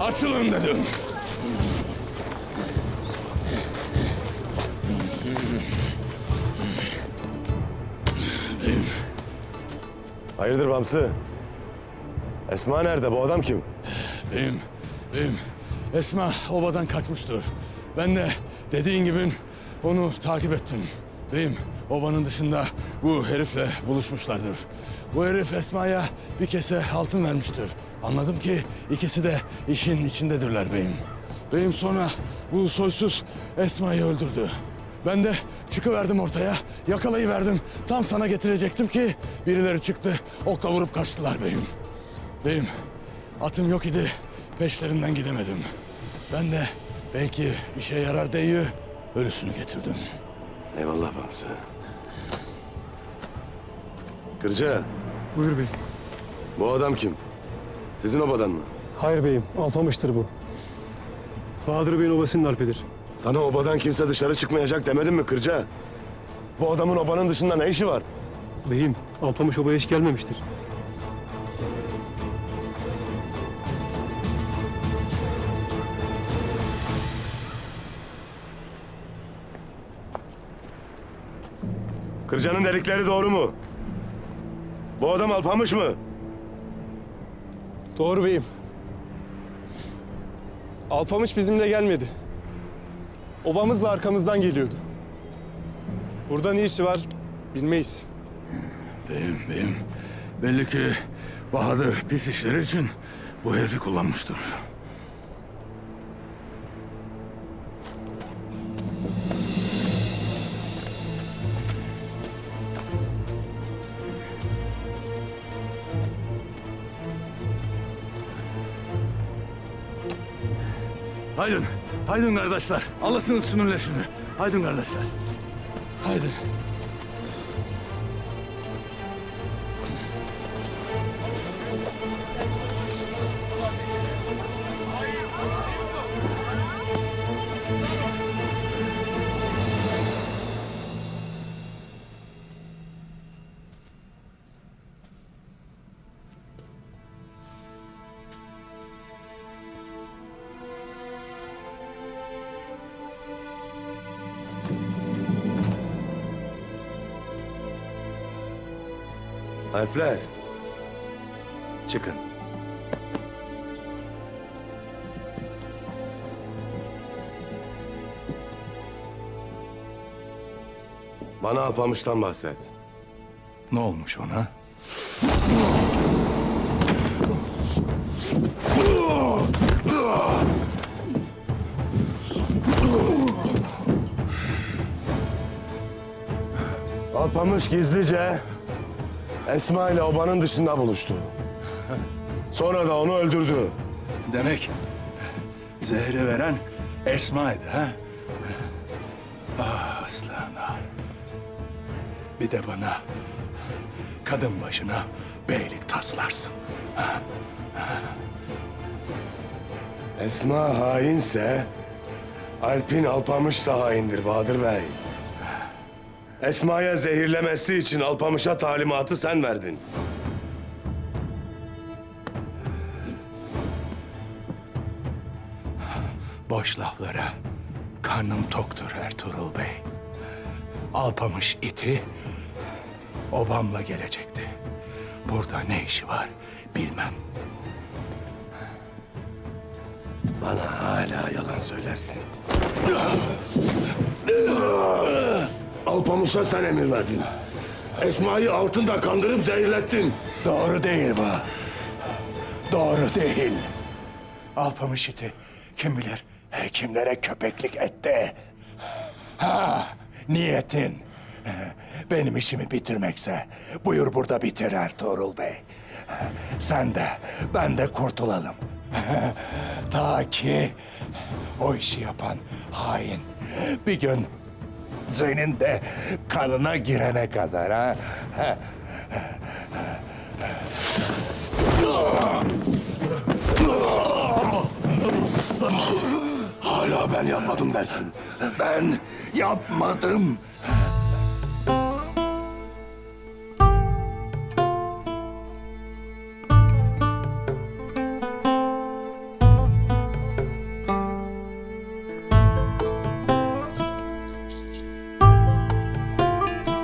Açılın dedim. Hayırdır Bamsı? Esma nerede? Bu adam kim? Beyim, beyim. Esma obadan kaçmıştır. Ben de dediğin gibi onu takip ettim. Beyim, obanın dışında bu herifle buluşmuşlardır. Bu herif Esma'ya bir kese altın vermiştir. Anladım ki ikisi de işin içindedirler beyim. Beyim sonra bu soysuz Esma'yı öldürdü. Ben de çıkıverdim ortaya, yakalayıverdim. Tam sana getirecektim ki birileri çıktı, okla vurup kaçtılar beyim. Beyim, atım yok idi, peşlerinden gidemedim. Ben de belki işe yarar diye ölüsünü getirdim. Eyvallah Bamsı. Kırca, Buyur bey. bu adam kim? Sizin obadan mı? Hayır beyim, alpamıştır bu. Bahadır Bey'in obasının alpidir. Sana obadan kimse dışarı çıkmayacak demedim mi Kırca? Bu adamın obanın dışında ne işi var? Beyim, alpamış obaya hiç gelmemiştir. Kırca'nın dedikleri doğru mu? Bu adam alpamış mı? Doğru beyim. Alpamış bizimle gelmedi. Obamızla arkamızdan geliyordu. Burada ne işi var bilmeyiz. Beyim, beyim. Belli ki Bahadır pis işleri için bu herifi kullanmıştır. Haydın, haydın kardeşler. Alırsınız şunun leşini. Haydın kardeşler. Haydın. Alpler. Çıkın. Bana Alpamış'tan bahset. Ne olmuş ona? Alpamış gizlice Esma ile obanın dışında buluştu. Sonra da onu öldürdü. Demek zehri veren Esma'ydı ha? Ah aslan. Bir de bana kadın başına beylik taslarsın. Esma hainse Alp'in Alpamış da haindir Bahadır Bey. Esma'ya zehirlemesi için Alpamış'a talimatı sen verdin. Boş laflara karnım toktur Ertuğrul Bey. Alpamış iti obamla gelecekti. Burada ne işi var bilmem. Bana hala yalan söylersin. Alpamış'a sen emir verdin. Esma'yı altında kandırıp zehirlettin. Doğru değil bu. Doğru değil. Alpamış iti kim bilir hekimlere köpeklik etti. Ha, niyetin benim işimi bitirmekse buyur burada bitir Ertuğrul Bey. Sen de ben de kurtulalım. Ta ki o işi yapan hain bir gün senin de kanına girene kadar ha. Hala ben yapmadım dersin. Ben yapmadım.